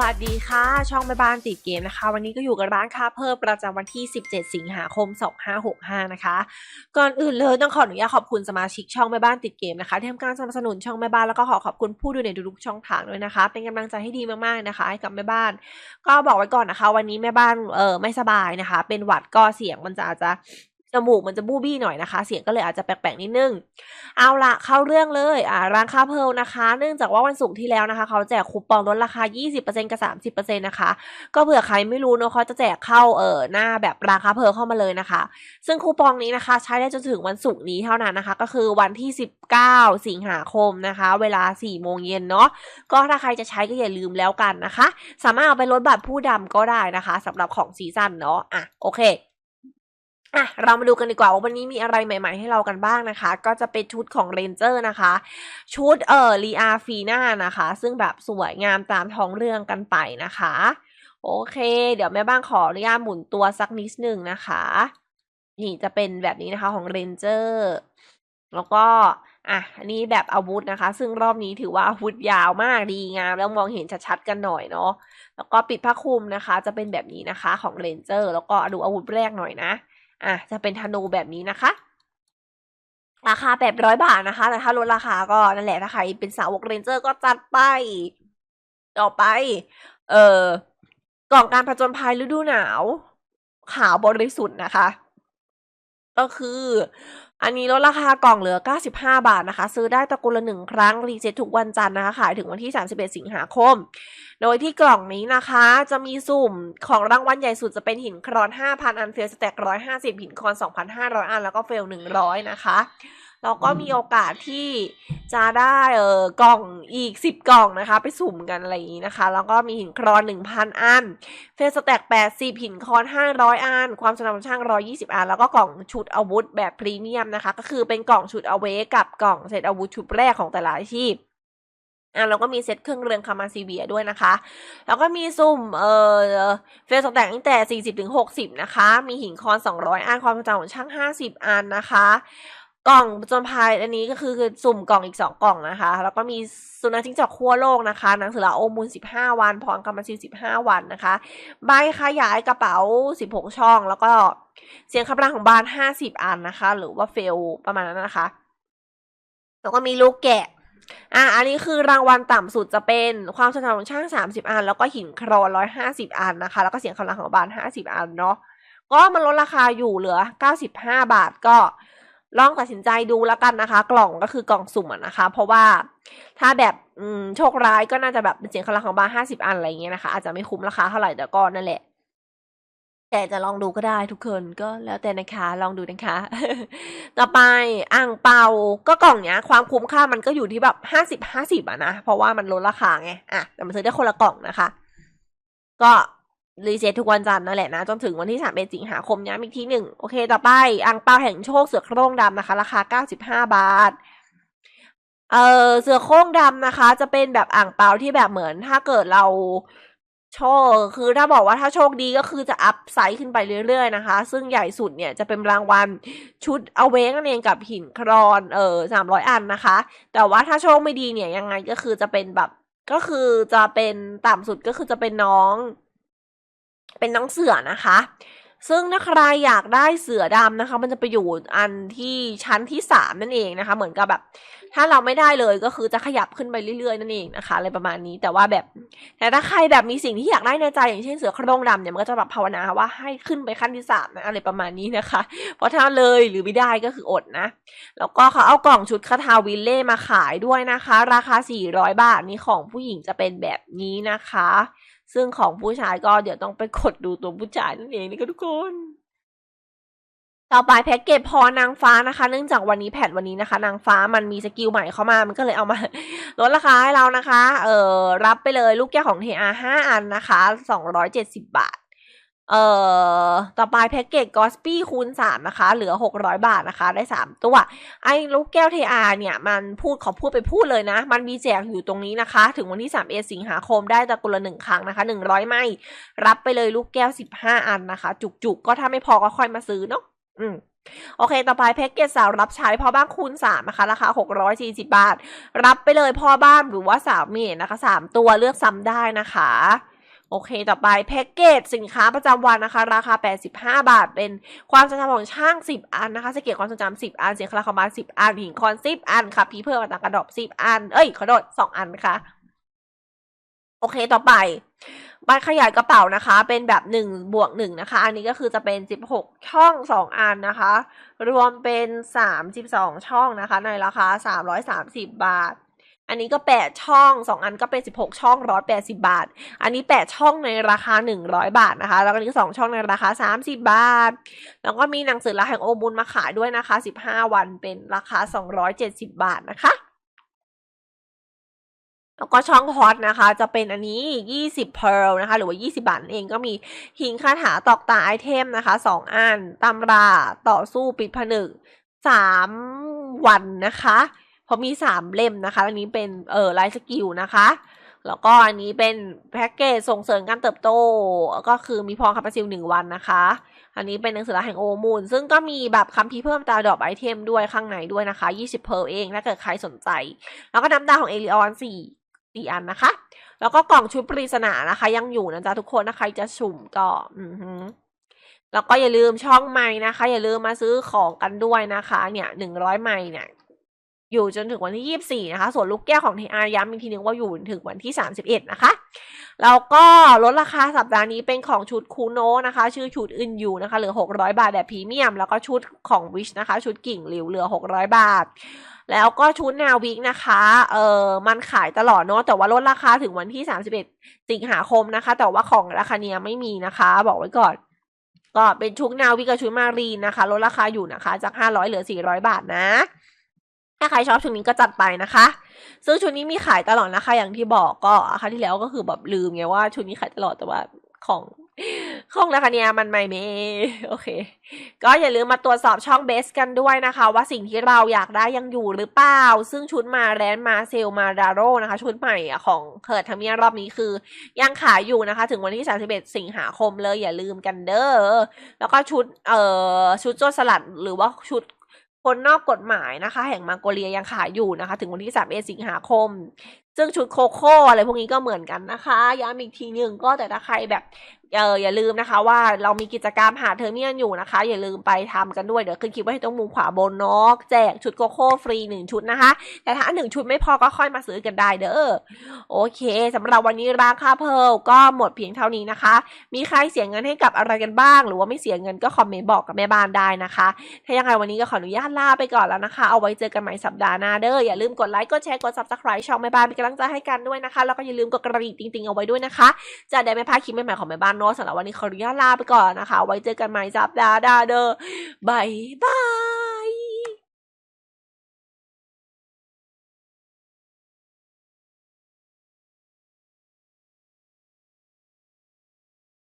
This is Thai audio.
วัสดีค่ะ ช่องแม่บ้านติดเกมนะคะ วันนี้ก็อยู่กับร้านค้าเพิ่มประจำวันที่ 17 สิงหาคม 2565 นะคะ ก่อนอื่นเลยต้องขออนุญาตขอบคุณสมาชิกช่องแม่บ้านติดเกมนะคะที่ทำการสนับสนุนช่องแม่บ้านแล้วก็ขอขอบคุณผู้ดูในทุกๆช่องทางด้วยนะคะ เป็นกำลังใจให้ดีมากๆนะคะให้กับแม่บ้าน ก็บอกไว้ก่อนนะคะ วันนี้แม่บ้านเออไม่สบายนะคะ เป็นหวัดก็เสียงมันจะอาจจะ จมูกมันจะบูบี้หน่อยนะคะ เสียงก็เลยอาจจะแปลกๆนิดนึง เอาละเข้าเรื่องเลยอ่าร้านค้าเพลนะคะ เนื่องจากว่าวันศุกร์ที่แล้วนะคะ เขาแจกคูปองลดราคา 20%กับ30%นะคะ ก็เผื่อใครไม่รู้เนอะเขาจะแจกเข้าเออหน้าแบบราคาเพลเข้ามาเลยนะคะ ซึ่งคูปองนี้นะคะ ใช้ได้จนถึงวันศุกร์นี้เท่านั้นนะคะ ก็คือวันที่ 19 สิงหาคมนะคะ เวลา 4 โมงเย็นเนาะก็ถ้าใครจะใช้ก็อย่าลืมแล้วกันนะคะ สามารถเอาไปลดบัตรผู้ดำก็ได้นะคะสำหรับของซีซั่นเนาะอะโอเค อะเรามาดูกันดีกว่าว่าวันนี้มีอะไรใหม่ๆให้เรากันบ้างนะคะ ก็จะเป็นชุดของเรนเจอร์นะคะ ชุดเอ่อลีอาฟีน่านะคะ ซึ่งแบบสวยงามตามท้องเรื่องกันไปนะคะ โอเค เดี๋ยวแม่บ้างขออนุญาตหมุนตัวสักนิดหนึ่งนะคะ นี่จะเป็นแบบนี้นะคะของเรนเจอร์แล้วก็อะอันนี้แบบอาวุธนะคะ ซึ่งรอบนี้ถือว่าอาวุธยาวมากดีงามแล้วมองเห็นชัดๆกันหน่อยเนาะแล้วก็ปิดผ้าคลุมนะคะ จะเป็นแบบนี้นะคะของเรนเจอร์ แล้วก็ดูอาวุธแรกหน่อยนะ อะจะเป็นธนูแบบนี้นะคะ ราคาแปดร้อยบาทนะคะ แต่ถ้าลดราคาก็นั่นแหละถ้าใครเป็นสาวกเรนเจอร์ก็จัดไป ต่อไป เอ่อกล่องการผจญภัยฤดูหนาว ขาวบริสุทธิ์นะคะ ก็คือ อันนี้ลดราคากล่องเหลือ 95 บาทนะคะ ซื้อได้ตะกุลละหนึ่งครั้ง รีเซ็ตทุกวันจันทร์นะคะ ขายถึงวันที่ 31 สิงหาคม โดยที่กล่องนี้นะคะ จะมีสุ่มของรางวัลใหญ่สุดจะเป็นหินครอน 5,000 อันเฟลสแต็ก150 หินครอน 2,500 อัน แล้วก็เฟล 100 นะคะ แล้วก็มีโอกาสที่จะได้เออกล่องอีก 10 กล่องนะคะ ไปสุ่มกันอะไรอย่างนี้นะคะ แล้วก็มีหินครอน 1,000 อัน เฟสแต็ก80 หินคอน 500 อัน ความสนามช่าง 120 อัน แล้วก็กล่องชุดอาวุธแบบพรีเมียมนะคะ ก็คือเป็นกล่องชุดเอาเวกับกล่องเซตอาวุธชุดแรกของแต่ละอาชีพอะแล้วก็มีเซตเครื่องเรืองคามาซีเวียด้วยนะคะ แล้วก็มีซุ่มเอ่อเฟสแต็กตั้งแต่ 40ถึง60 นะคะ มีหินคอน 200 อัน ความสนามของช่าง 50 อันนะคะ กล่องจนพายอันนี้ก็คือคือสุ่มกล่องอีก 2 กล่องนะคะ แล้วก็มีสุนัขจิ้งจอกขั้วโลกนะคะ หนังสือละโอมูล 15 วัน พรกรรมซิล15 วันนะคะ ใบขยายกระเป๋า 16 ช่อง แล้วก็เสียงคำรามของบาน 50 อันนะคะ หรือว่าเฟลประมาณนั้นนะคะ แล้วก็มีลูกแกะอะ อันนี้คือรางวัลต่ำสุดจะเป็นความชำนาญของช่าง 30 อัน แล้วก็หินครอน150 อันนะคะ แล้วก็เสียงคำรามของบาน 50 อันเนาะ ก็มันลดราคาอยู่เหลือ 95 บาทก็ ลองตัดสินใจดูแล้วกันนะคะ กล่องก็คือกล่องสุ่มนะคะ เพราะว่าถ้าแบบอืมโชคร้ายก็น่าจะแบบเป็นเสียงคำราของบาร์ห้าสิบอันอะไรอย่างเงี้ยนะคะ อาจจะไม่คุ้มราคาเท่าไหร่แต่ก็นั่นแหละ แต่จะลองดูก็ได้ทุกคนก็แล้วแต่นะคะ ลองดูนะคะ ต่อไปอ่างเปาก็กล่องเนี้ย ความคุ้มค่ามันก็อยู่ที่แบบห้าสิบห้าสิบอะนะเพราะว่ามันลดราคาไงอะแต่มันซื้อได้คนละกล่องนะคะ ก็ รีเซ็ตทุกวันจันทร์นั่นแหละนะ จนถึงวันที่3เดือนสิงหาคมย้ำอีกทีหนึ่งโอเค ต่อไปอ่างเปาแห่งโชคเสือโคร่งดำนะคะ ราคา 95 บาทเออเสือโคร่งดำนะคะ จะเป็นแบบอ่างเปาที่แบบเหมือนถ้าเกิดเราโชค คือถ้าบอกว่าถ้าโชคดีก็คือจะอัพไซส์ขึ้นไปเรื่อยๆนะคะ ซึ่งใหญ่สุดเนี่ยจะเป็นรางวัลชุดเอาเวงนั่นเองกับหินครอนเออสามร้อยอันนะคะ แต่ว่าถ้าโชคไม่ดีเนี่ยยังไงก็คือจะเป็นแบบก็คือจะเป็นต่ำสุดก็คือจะเป็นน้อง เป็นน้องเสือนะคะ ซึ่งถ้าใครอยากได้เสือดำนะคะ มันจะไปอยู่อันที่ชั้นที่สามนั่นเองนะคะ เหมือนกับแบบ ถ้าเราไม่ได้เลยก็คือจะขยับขึ้นไปเรื่อยๆนั่นเองนะคะอะไรประมาณนี้แต่ว่าแบบแต่ถ้าใครแบบมีสิ่งที่อยากได้ในใจอย่างเช่นเสือโคร่งดำเนี่ยมันก็จะแบบภาวนาว่าให้ขึ้นไปขั้นที่สามนะอะไรประมาณนี้นะคะ เพราะถ้าเลยหรือไม่ได้ก็คืออดนะแล้วก็เขาเอากล่องชุดคาทาวิลเล่มาขายด้วยนะคะ ราคา 400 บาทนี่ของผู้หญิงจะเป็นแบบนี้นะคะ ซึ่งของผู้ชายก็เดี๋ยวต้องไปกดดูตัวผู้ชายนั่นเองนะคะทุกคน ต่อไปแพ็กเกจพอนางฟ้านะคะ เนื่องจากวันนี้แพทวันนี้นะคะ นางฟ้ามันมีสกิลใหม่เข้ามา มันก็เลยเอามาลดราคาให้เรานะคะ เออรับไปเลยลูกแก้วของเทอาห้าอันนะคะสองร้อยเจ็ดสิบบาท เอ่อ ต่อไปแพ็กเกจกอสปี้คูณสามนะคะ เหลือหกร้อยบาทนะคะ ได้สามตัว ไอ้ลูกแก้วเทอาเนี่ย มันพูดขอพูดไปพูดเลยนะ มันมีแจกอยู่ตรงนี้นะคะ ถึงวันที่สามเอสิงหาคมได้ตะกุละหนึ่งครั้งนะคะหนึ่งร้อยไม่ รับไปเลยลูกแก้วสิบห้าอันนะคะ จุกๆ ก็ถ้าไม่พอก็ค่อยมาซื้อเนาะ อืมโอเค ต่อไปแพ็กเกจสาวรับใช้พ่อบ้านคูณ3นะคะ ราคา 640 บาท รับไปเลยพ่อบ้านหรือว่าสาวเมดนะคะ 3 ตัวเลือกซ้ำได้นะคะ โอเค ต่อไปแพ็กเกจสินค้าประจำวันนะคะ ราคา 85 บาท เป็นความทรงจำของช่าง 10 อันนะคะสเก็ตความทรงจำ10 อัน เสียงคาราคอมบาน10 อัน หินคอน 10 อัน ค่ะ พีเพิ่มมาต่างกระดอบ 10 อัน เอ้ยขอโทษ2อันนะคะโอเค ต่อไปบัตรขยายกระเป๋านะคะ เป็นแบบหนึ่งบวกหนึ่งนะคะ อันนี้ก็คือจะเป็นสิบหกช่องสองอันนะคะ รวมเป็นสามสิบสองช่องนะคะ ในราคาสามร้อยสามสิบบาท อันนี้ก็แปดช่องสองอันก็เป็นสิบหกช่องร้อยแปดสิบาท อันนี้แปดช่องในราคาหนึ่งร้อยบาทนะคะ แล้วก็อันนี้สองช่องในราคาสามสิบบาท แล้วก็มีหนังสือลาแห่งโอบุญมาขายด้วยนะคะสิบห้าวันเป็นราคาสองร้อยเจ็ดสิบาทนะคะแล้วก็ช่องฮอตนะคะ จะเป็นอันนี้ 20 pearl นะคะ หรือว่า 20 บาทเองก็มีหิงคาถาตอกตาไอเทมนะคะ 2 อันตำราต่อสู้ปิดผนึก 3 วันนะคะ เพรามี3เล่มนะคะ อันนี้เป็นเออไลฟ์สกิลนะคะ แล้วก็อันนี้เป็นแพ็กเกจส่งเสริมการเติบโต ก็คือมีพองคาปาซิลหนึ่งวันนะคะ อันนี้เป็นหนังสือแห่งโอมูล ซึ่งก็มีแบบคำพีเพิ่มตาดอกไอเทมด้วยข้างในด้วยนะคะ 20เพร์ลเองถ้าเกิดใครสนใจ แล้วก็น้ำตาของเอลิออน4สี่อันนะคะ แล้วก็กล่องชุดปริศนานะคะ ยังอยู่นะจ๊ะทุกคนถ้าใครจะสุ่มก็อือฮึแล้วก็อย่าลืมช่องใหม่นะคะ อย่าลืมมาซื้อของกันด้วยนะคะ เนี่ยหนึ่งร้อยไม้เนี่ย อยู่จนถึงวันที่ยี่สี่นะคะ ส่วนลูกแก้วของทีอาย้ำอีกทีนึงว่าอยู่ถึงวันที่สามสิบเอ็ดนะคะ แล้วก็ลดราคาสัปดาห์นี้เป็นของชุดคูโนนะคะ ชื่อชุดอื่นอยู่นะคะเหลือหกร้อยบาทแบบพรีเมียม แล้วก็ชุดของวิชนะคะ ชุดกิ่งหลิวเหลือหกร้อยบาท แล้วก็ชุดแนววิกนะคะ เออมันขายตลอดเนาะ แต่ว่าลดราคาถึงวันที่ 31 สิงหาคมนะคะ แต่ว่าของราคาเนี้ยไม่มีนะคะ บอกไว้ก่อนก็เป็นชุดแนววิกกับชุดมารีนนะคะลดราคาอยู่นะคะจาก 500 เหลือ 400 บาทนะ ถ้าใครชอบชุดนี้ก็จัดไปนะคะ ซึ่งชุดนี้มีขายตลอดนะคะ อย่างที่บอกก็อาคราที่แล้วก็คือแบบลืมไงว่าชุดนี้ขายตลอดแต่ว่าของของราคาเนี้ยมันไม่เมโอเค ก็อย่าลืมมาตรวจสอบช่องเบสกันด้วยนะคะ ว่าสิ่งที่เราอยากได้ยังอยู่หรือเปล่า ซึ่งชุดมาแรนมาเซลมาดาโรนะคะ ชุดใหม่อะของเคิร์ดทามียรอบนี้คือ ยังขายอยู่นะคะ ถึงวันที่ 31 สิงหาคมเลยอย่าลืมกันเด้อแล้วก็ชุดเอ่อชุดโจรสลัดหรือว่าชุด คนนอกกฎหมายนะคะ แห่งมาโกเลียยังขายอยู่นะคะ ถึงวันที่31สิงหาคม ซึ่งชุดโคโค่อะไรพวกนี้ก็เหมือนกันนะคะย้ำอีกทีหนึ่งก็แต่ถ้าใครแบบ เอออย่าลืมนะคะ ว่าเรามีกิจกรรมหาเทอร์เมียนอยู่นะคะ อย่าลืมไปทำกันด้วยเดี๋ยวขึ้นคลิปไว้ให้ตรงมุมขวาบนเนาะแจกชุดโกโก้ฟรีหนึ่งชุดนะคะ แต่ถ้าหนึ่งชุดไม่พอก็ค่อยมาซื้อกันได้เด้อโอเคสำหรับวันนี้ราคาเพลก็หมดเพียงเท่านี้นะคะ มีใครเสียเงินให้กับอะไรกันบ้าง หรือว่าไม่เสียเงินก็คอมเมนต์บอกกับแม่บ้านได้นะคะ ถ้ายังไงวันนี้ก็ขออนุญาตลาไปก่อนแล้วนะคะ เอาไว้เจอกันใหม่สัปดาห์หน้าเด้ออย่าลืมกดไลค์กดแชร์กด subscribe ช่องแม่บ้านเป็นกำลังใจให้กันด้วยนะคะ แล้วก็อย่าลืมกดกระดิ่งติ๊งๆเอาไว้ด้วยนะคะ จะได้ไม่พลาดคลิปใหม่ๆของแม่บ้านเนาะสำหรับวันนี้ขออนุญาตลาไปก่อนนะคะ ไว้เจอกันใหม่สัปดาห์หน้าเด้อบายบาย